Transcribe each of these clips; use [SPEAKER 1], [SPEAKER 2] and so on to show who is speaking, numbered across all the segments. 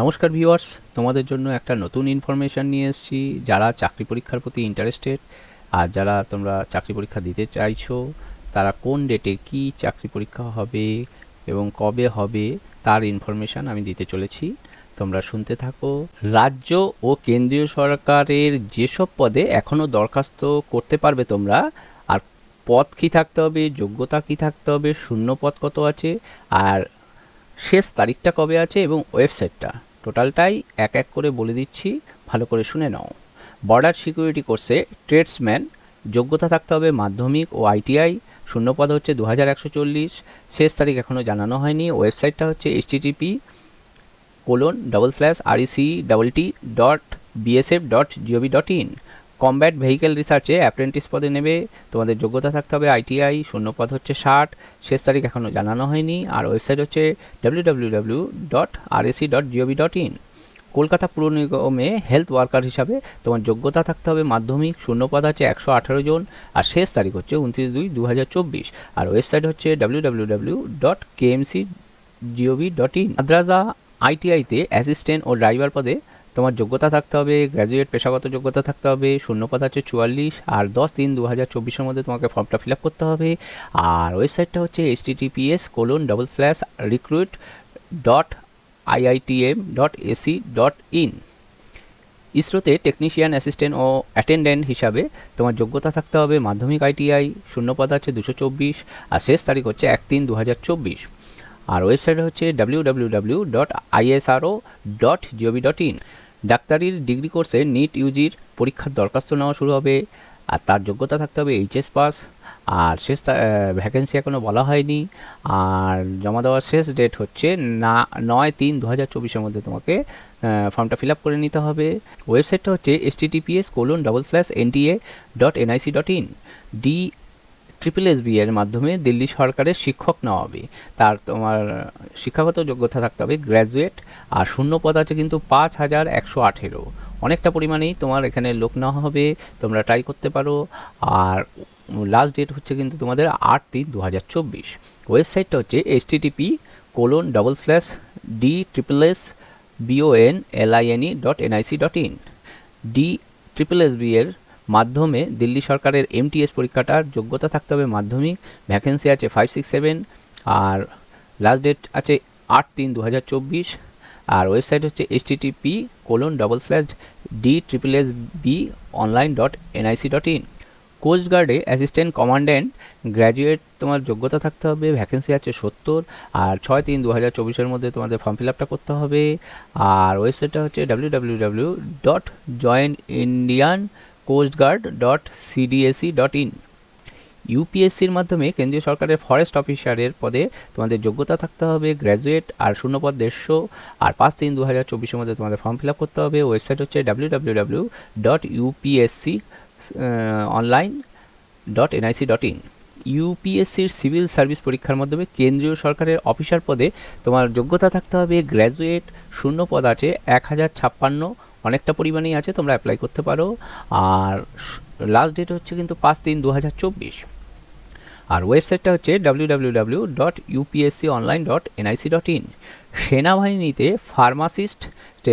[SPEAKER 1] নমস্কার ভিউয়ার্স, তোমাদের জন্য একটা নতুন ইনফরমেশান নিয়ে এসেছি। যারা চাকরি পরীক্ষার প্রতি ইন্টারেস্টেড আর যারা তোমরা চাকরি পরীক্ষা দিতে চাইছো, তারা কোন ডেটে কি চাকরি পরীক্ষা হবে এবং কবে হবে, তার ইনফরমেশান আমি দিতে চলেছি। তোমরা শুনতে থাকো। রাজ্য ও কেন্দ্রীয় সরকারের যেসব পদে এখনও দরখাস্ত করতে পারবে তোমরা, আর পদ কী থাকতে হবে, যোগ্যতা কী থাকতে হবে, শূন্য পদ কত আছে, আর শেষ তারিখটা কবে আছে এবং ওয়েবসাইটটা? টোটালটাই এক এক করে বলে দিচ্ছি, ভালো করে শুনে নাও। বর্ডার সিকিউরিটি কোর্সে ট্রেডসম্যান, যোগ্যতা থাকতে হবে মাধ্যমিক ও আইটিআই, শূন্যপদ হচ্ছে দু হাজার একশো চল্লিশ, শেষ তারিখ এখনও জানানো হয়নি, ওয়েবসাইটটা হচ্ছে HTTP colon double slash REC double T dot BSF dot GOV dot in combat vehicle রিসার্চে apprentice পদে নেবে। তোমাদের যোগ্যতা থাকতে হবে আইটিআই, শূন্যপদ হচ্ছে ষাট। শেষ তারিখ এখনও জানানো হয়নি। আর ওয়েবসাইট হচ্ছে W W W dot RAC dot GOV dot in Kolkata পুর নিগমে হেলথ ওয়ার্কার হিসাবে তোমার যোগ্যতা থাকতে হবে মাধ্যমিক, শূন্যপদ আছে একশো আঠারো জন। আর শেষ তারিখ হচ্ছে উনত্রিশ দুই দু আর ওয়েবসাইট হচ্ছে W W W dot KMC GOV dot in মাদ্রাজা আইটিআইতে অ্যাসিস্ট্যান্ট ও ড্রাইভার পদে তোমার যোগ্যতা থাকতে হবে গ্র্যাজুয়েট পেশাগত যোগ্যতা থাকতে হবে শূন্য শূন্যপদ আছে চুয়াল্লিশ, আর দশ তিন দু হাজার চব্বিশের মধ্যে তোমাকে ফর্মটা ফিল আপ করতে হবে। আর ওয়েবসাইটটা হচ্ছে H TTPS colon double slash recruit dot IITM dot AC dot in ইসরোতে technician assistant ও অ্যাটেন্ডেন্ট হিসাবে তোমার যোগ্যতা থাকতে হবে, মাধ্যমিক আইটিআই শূন্য শূন্যপদ আছে দুশো চব্বিশ, আর শেষ তারিখ হচ্ছে এক তিন দু হাজার চব্বিশ। আর ওয়েবসাইট হচ্ছে W W W dot ISRO dot GOV dot in ডাক্তারির degree কোর্সে নিট, ইউজির পরীক্ষার দরখাস্ত নেওয়া শুরু হবে আর তার যোগ্যতা থাকতে হবে এইচএস পাস। আর শেষ ভ্যাকেন্সি এখনও বলা হয়নি। আর জমা দেওয়ার শেষ ডেট হচ্ছে না, নয় তিন দু হাজার চব্বিশের মধ্যে তোমাকে ফর্মটা ফিল আপ করে নিতে হবে। ওয়েবসাইটটা হচ্ছে S TTPS colon double slash NTA dot NIC dot in D triple S এর মাধ্যমে দিল্লি সরকারের শিক্ষক নেওয়া হবে। তার তোমার, শিক্ষাগত যোগ্যতা থাকতে হবে গ্র্যাজুয়েট আর শূন্য পদ আছে কিন্তু পাঁচ হাজার একশো আঠেরো। অনেকটা পরিমাণেই তোমার এখানে লোক নেওয়া হবে, তোমরা ট্রাই করতে পারো। আর লাস্ট ডেট হচ্ছে কিন্তু তোমাদের আট তিন দু হাজার চব্বিশ ওয়েবসাইটটা হচ্ছে H TTP colon double slash D triple S BON LINE dot NIC dot in D triple S B এর মাধ্যমে দিল্লি সরকারের এমটিএস পরীক্ষাটার যোগ্যতা থাকতে হবে মাধ্যমিক ভ্যাকেন্সি আছে ফাইভ সিক্স সেভেন আর লাস্ট ডেট আছে আট, তিন দু হাজার চব্বিশ, আর ওয়েবসাইট হচ্ছে H TTP colon double slash D triple S B online dot NIC dot in কোস্টগার্ডে assistant commandant graduate তোমার যোগ্যতা থাকতে হবে ভ্যাকেন্সি আছে সত্তর, আর ছয়, তিন দু হাজার চব্বিশের মধ্যে তোমাদের ফর্ম ফিল আপটা করতে হবে, আর ওয়েবসাইটটা হচ্ছে W W W dot join Indian coastguard dot CDAC dot in ইউপিএসসির মাধ্যমে কেন্দ্রীয় সরকারের ফরেস্ট অফিসারের পদে তোমাদের যোগ্যতা থাকতে হবে গ্র্যাজুয়েট আর শূন্যপদ দেড়শো। আর পাঁচ তিন দু হাজার চব্বিশের মধ্যে তোমাদের ফর্ম ফিল আপ করতে হবে। ওয়েবসাইট হচ্ছে W W W dot UPSC online dot NIC dot in ইউপিএসসির civil service পরীক্ষার মাধ্যমে কেন্দ্রীয় সরকারের অফিসার পদে তোমার যোগ্যতা থাকতে হবে গ্র্যাজুয়েট শূন্য পদ আছে এক হাজার ছাপ্পান্ন। অনেকটা পরিমাণেই আছে, তোমরা অ্যাপ্লাই করতে পারো। আর লাস্ট ডেট হচ্ছে কিন্তু পাঁচ তিন দু হাজার চব্বিশ। আর ওয়েবসাইটটা হচ্ছে W W W dot UPSC online dot NIC dot in সেনাবাহিনীতে ফার্মাসিস্ট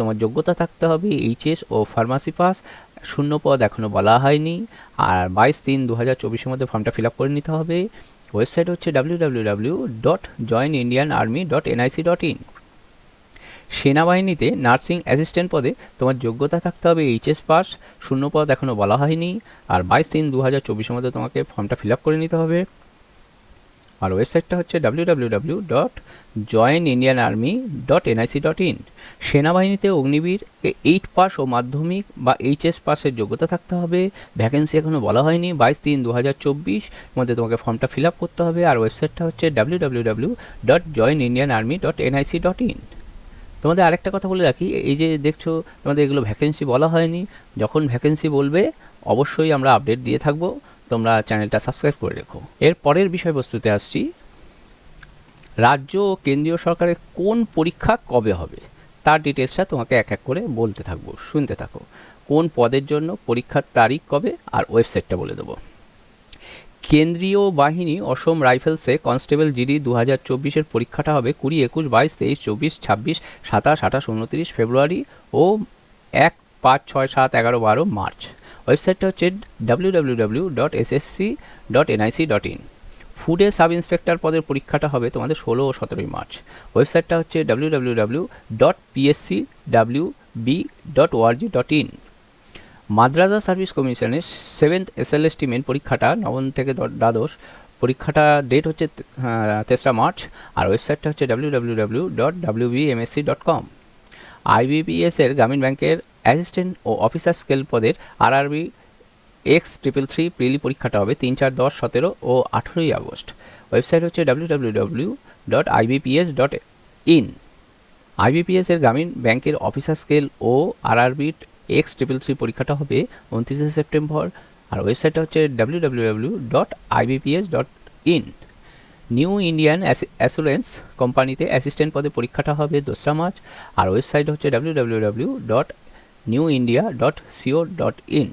[SPEAKER 1] তোমার যোগ্যতা থাকতে হবে এইচএস ও ফার্মাসি পাস শূন্য পদ এখনও বলা হয়নি। আর বাইশ তিন দু হাজার চব্বিশের মধ্যে ফর্মটা ফিল আপ করে নিতে হবে। ওয়েবসাইট হচ্ছে W W W dot join Indian army dot NIC dot in সেনাবাহিনীতে নার্সিং অ্যাসিস্ট্যান্ট পদে তোমার যোগ্যতা থাকতে হবে এইচএস পাস। শূন্য পদ এখনও বলা হয়নি। আর বাইশ তিন দু হাজার চব্বিশের মধ্যে তোমাকে ফর্মটা ফিল আপ করে নিতে হবে। আর ওয়েবসাইটটা হচ্ছে W W W dot join Indian army dot NIC dot in সেনাবাহিনীতে অগ্নিবীর এইট পাস ও মাধ্যমিক বা এইচএস পাসের যোগ্যতা থাকতে হবে। ভ্যাকেন্সি এখনও বলা হয়নি। বাইশ তিন দু হাজার চব্বিশ মধ্যে তোমাকে ফর্মটা ফিল আপ করতে হবে। আর ওয়েবসাইটটা হচ্ছে W W W dot join Indian army dot NIC dot in তোমাদের আরেকটা কথা বলে রাখি, এই যে দেখছ তোমাদের এগুলো ভ্যাকেন্সি বলা হয়নি, যখন ভ্যাকেন্সি বলবে অবশ্যই আমরা আপডেট দিয়ে থাকব, তোমরা চ্যানেলটা সাবস্ক্রাইব করে রেখো। এর পরের বিষয়বস্তুতে আসছি, রাজ্য ও কেন্দ্রীয় সরকারের কোন পরীক্ষা কবে হবে? তার ডিটেলসটা তোমাকে এক এক করে বলতে থাকব, শুনতে থাকো। কোন পদের জন্য পরীক্ষার তারিখ কবে? আর ওয়েবসাইটটা বলে দেবো। কেন্দ্রীয় বাহিনী অসম রাইফেলসে কনস্টেবল জিডি দু হাজার চব্বিশের পরীক্ষাটা হবে কুড়ি একুশ বাইশ তেইশ চব্বিশ ছাব্বিশ সাতাশ আঠাশ উনত্রিশ ফেব্রুয়ারি ও এক পাঁচ ছয় সাত এগারো বারো মার্চ। ওয়েবসাইটটা হচ্ছে W W W dot SSC dot NIC dot in ফুডে সাব ইন্সপেক্টর পদের পরীক্ষাটা হবে তোমাদের ষোলো ও সতেরোই মার্চ। ওয়েবসাইটটা হচ্ছে W W W dot PSC W B dot ORG dot in Madrasa service কমিশনের সেভেন্থ এসএলএসটি মেন পরীক্ষাটা নবম থেকে দ্বাদশ পরীক্ষাটা ডেট হচ্ছে তেসরা মার্চ আর ওয়েবসাইটটা হচ্ছে W W W dot W BMSC dot com আইবিপিএসের গ্রামীণ ব্যাংকের অ্যাসিস্ট্যান্ট ও অফিসার স্কেল পদের আরআরবি এক্স ট্রিপল থ্রি প্রিলি পরীক্ষাটা হবে তিন চার দশ সতেরো ও আঠেরোই আগস্ট। ওয়েবসাইট হচ্ছে W W W dot IBPS dot in আইবিপিএসের গ্রামীণ ব্যাংকের অফিসার স্কেল ও আরআরবি এক্স ট্রিপল থ্রি পরীক্ষাটা হবে উনত্রিশে সেপ্টেম্বর। আর ওয়েবসাইটটা হচ্ছে W W W dot IBPS dot in new Indian assurance কোম্পানিতে অ্যাসিস্ট্যান্ট পদে পরীক্ষাটা হবে দোসরা মার্চ। আর ওয়েবসাইট হচ্ছে W W W dot new India dot CO dot in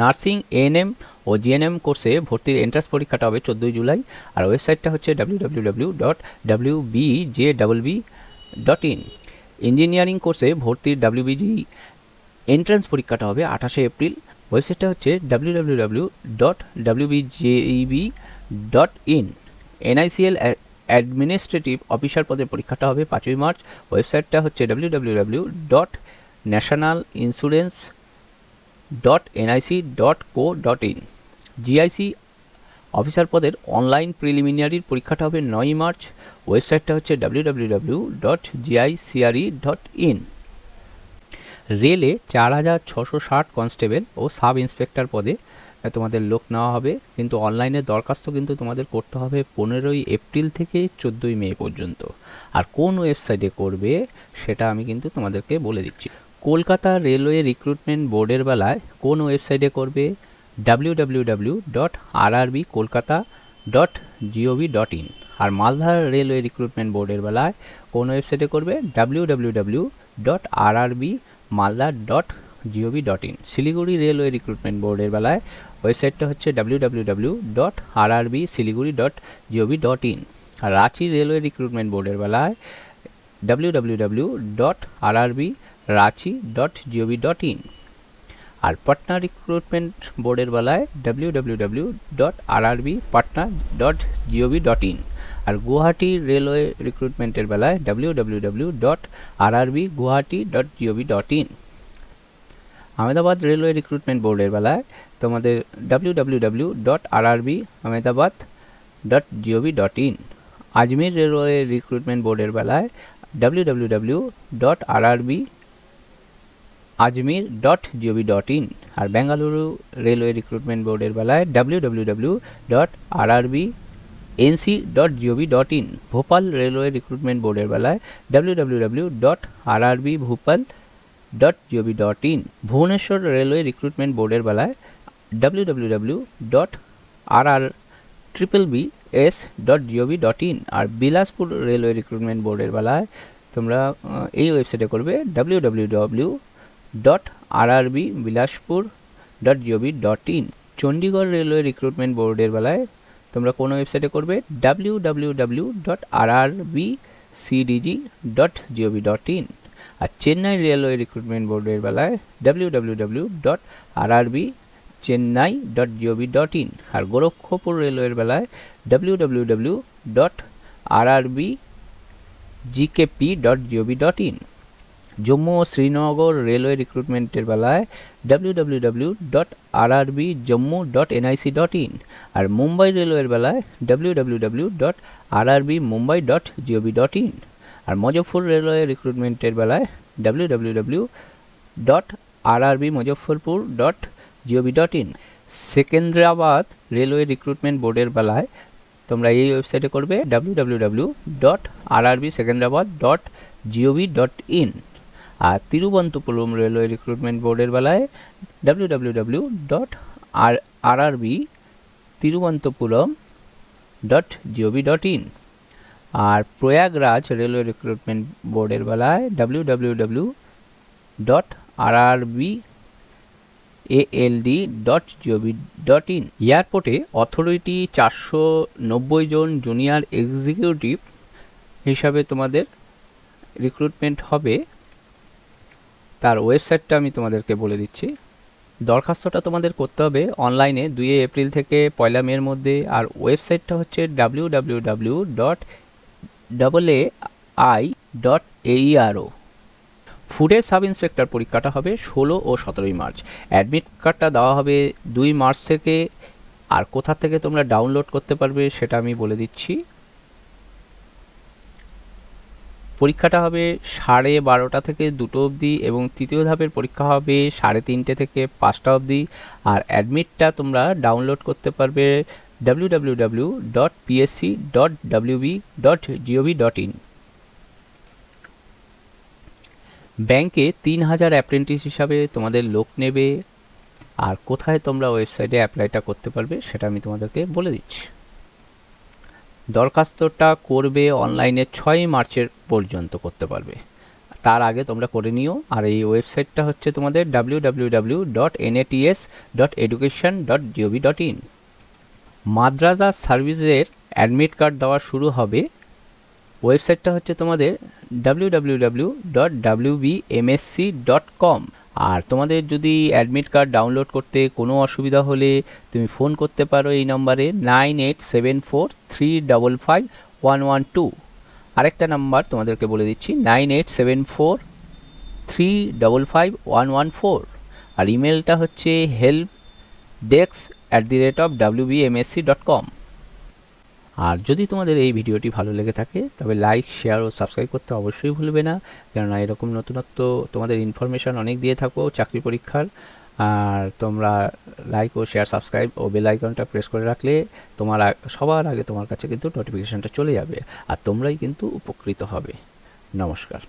[SPEAKER 1] nursing ANM O GNM কোর্সে ভর্তির এন্ট্রান্স পরীক্ষাটা হবে চোদ্দোই জুলাই। আর ওয়েবসাইটটা হচ্ছে W W W dot W B J double B dot in engineering কোর্সে ভর্তির ডাব্লিউবিজি এন্ট্রান্স পরীক্ষাটা হবে আঠাশে এপ্রিল। ওয়েবসাইটটা হচ্ছে W W W dot WBJEB dot in NICL administrative officer পদের পরীক্ষাটা হবে পাঁচই মার্চ। ওয়েবসাইটটা হচ্ছে W W W dot national insurance dot NIC dot CO dot in GIC officer পদের অনলাইন প্রিলিমিনারির পরীক্ষাটা হবে নয়ই মার্চ। ওয়েবসাইটটা হচ্ছে W W W dot GICRE dot in রেলে চার হাজার ছশো ষাট কনস্টেবল ও সাব ইন্সপেক্টর পদে তোমাদের লোক নেওয়া হবে। কিন্তু অনলাইনে দরখাস্ত কিন্তু তোমাদের করতে হবে পনেরোই এপ্রিল থেকে চোদ্দোই মে পর্যন্ত। আর কোন ওয়েবসাইটে করবে সেটা আমি কিন্তু তোমাদেরকে বলে দিচ্ছি। কলকাতা রেলওয়ে রিক্রুটমেন্ট বোর্ডের বেলায় কোন ওয়েবসাইটে করবে? W W W dot RRB Kolkata dot GOV dot in. R Malda railway recruitment বোর্ডের বেলায় কোন ওয়েবসাইটে করবে? W W W dot R RRB Malda dot GOV dot in Siliguri railway recruitment বোর্ডের বেলায় ওয়েবসাইটটা হচ্ছে W W W dot R RRB Siliguri dot GOV dot in Ranchi railway recruitment বোর্ডের বেলায় W W W dot R RRB Ranchi dot GOV dot in R Patna recruitment বোর্ডের বেলায় W W W dot RRB Patna dot GOV dot in R Guwahati railway রিক্রুটমেন্টের বেলায় W W W dot RRB Guwahati dot GOV dot in Ahmedabad railway recruitment বোর্ডের বেলায় তোমাদের W W W dot RRB Ahmedabad dot GOV dot in Ajmer railway recruitment বোর্ডের বেলায় W W W dot RRB Ajmer dot GOV dot in R Bengaluru railway recruitment বোর্ডের বেলায় W W W dot R RRB NC dot GOV dot in Bhopal railway recruitment বোর্ডের বেলায় W W W dot R RRB Bhopal dot GOV dot in Bhubaneswar railway recruitment বোর্ডের বেলায় W W W dot R R triple B S dot GOV dot in R Bilaspur railway recruitment বোর্ডের বেলায় তোমরা এই ওয়েবসাইটে করবে W W W dot R RB Bilaspur dot GOV dot in Chandigarh railway recruitment বোর্ডের বেলায় তোমরা কোন ওয়েবসাইটে করবে? W W W dot R RB CDG dot GOV dot in R Chennai railway recruitment বোর্ডের বেলায় W W W dot R RB Chennai dot GOV dot in আর গোরক্ষপুর রেলওয়ের বেলায় W W W dot R RB GKP dot GOV dot in Jammu O Srinagar railway রিক্রুটমেন্টের বেলায় W W dot R Jammu dot NIC dot in আর মুম্বাই রেলওয়ের বেলায় W W W dot R RB Mumbai dot GOV dot in R Muzaffar railway রিক্রুটমেন্টের বেলায় W W W dot R RB Muzaffarpur dot GOV dot in Secunderabad railway recruitment বোর্ডের বেলায় তোমরা এই ওয়েবসাইটে করবে W W W dot R RB Secunderabad dot GOV dot in R Thiruvananthapuram railway recruitment বোর্ডের বেলায় W W W dot R R R B Thiruvananthapuram dot GOV dot in R Prayagraj railway recruitment বোর্ডের বেলায় W W W dot R RB ALD dot GOV dot in এয়ারপোর্টে authority চারশো নব্বই জন junior executive হিসাবে তোমাদের recruitment হবে। তার ওয়েবসাইটটা আমি তোমাদেরকে বলে দিচ্ছি। দরখাস্তটা তোমাদের করতে হবে অনলাইনে দুই এপ্রিল থেকে পয়লা মের মধ্যে। আর ওয়েবসাইটটা হচ্ছে W W W dot double A I dot aero ফুডের সাব ইন্সপেক্টর পরীক্ষাটা হবে ষোলো ও সতেরোই মার্চ। অ্যাডমিট কার্ডটা দেওয়া হবে দুই মার্চ থেকে। আর কোথা থেকে তোমরা ডাউনলোড করতে পারবে সেটা আমি বলে দিচ্ছি। পরীক্ষাটা হবে সাড়ে বারোটা থেকে দুটো অবধি এবং তৃতীয় ধাপের পরীক্ষা হবে সাড়ে তিনটে থেকে পাঁচটা অবধি। আর অ্যাডমিটটা তোমরা ডাউনলোড করতে পারবে W W W dot PSC dot WB dot GOV dot in ব্যাংকে তিন হাজার অ্যাপ্রেন্টিস হিসাবে তোমাদের লোক নেবে। আর কোথায় তোমরা ওয়েবসাইটে অ্যাপ্লাইটা করতে পারবে সেটা আমি তোমাদেরকে বলে দিচ্ছি। দরখাস্তটা করবে অনলাইনে ছয় মার্চের পর্যন্ত করতে পারবে। তার আগে তোমরা করে নিও। আর এই ওয়েবসাইটটা হচ্ছে তোমাদের W W W dot dot education dot GOV dot in মাদ্রাজা সার্ভিসের অ্যাডমিট কার্ড দেওয়া শুরু হবে। ওয়েবসাইটটা হচ্ছে তোমাদের W dot W B MSC dot com আর তোমাদের যদি অ্যাডমিট কার্ড ডাউনলোড করতে কোনো অসুবিধা হলে তুমি ফোন করতে পারো এই নম্বরে nine eight seven four three double five one one two আরেকটা নাম্বার তোমাদেরকে বলে দিচ্ছি nine eight seven four three double five one one four আর ইমেলটা হচ্ছে help desk at the rate of W B MSC dot com আর যদি তোমাদের এই ভিডিওটি ভালো লেগে থাকে, তবে লাইক শেয়ার ও সাবস্ক্রাইব করতে অবশ্যই ভুলবে না। কেননা এরকম নতুনত্ব তোমাদের ইনফরমেশান অনেক দিয়ে থাকো চাকরি পরীক্ষার। আর তোমরা লাইক ও শেয়ার সাবস্ক্রাইব ও বেল আইকনটা প্রেস করে রাখলে তোমার সবার আগে তোমার কাছে কিন্তু নোটিফিকেশানটা চলে যাবে। আর তোমরাই কিন্তু উপকৃত হবে। নমস্কার।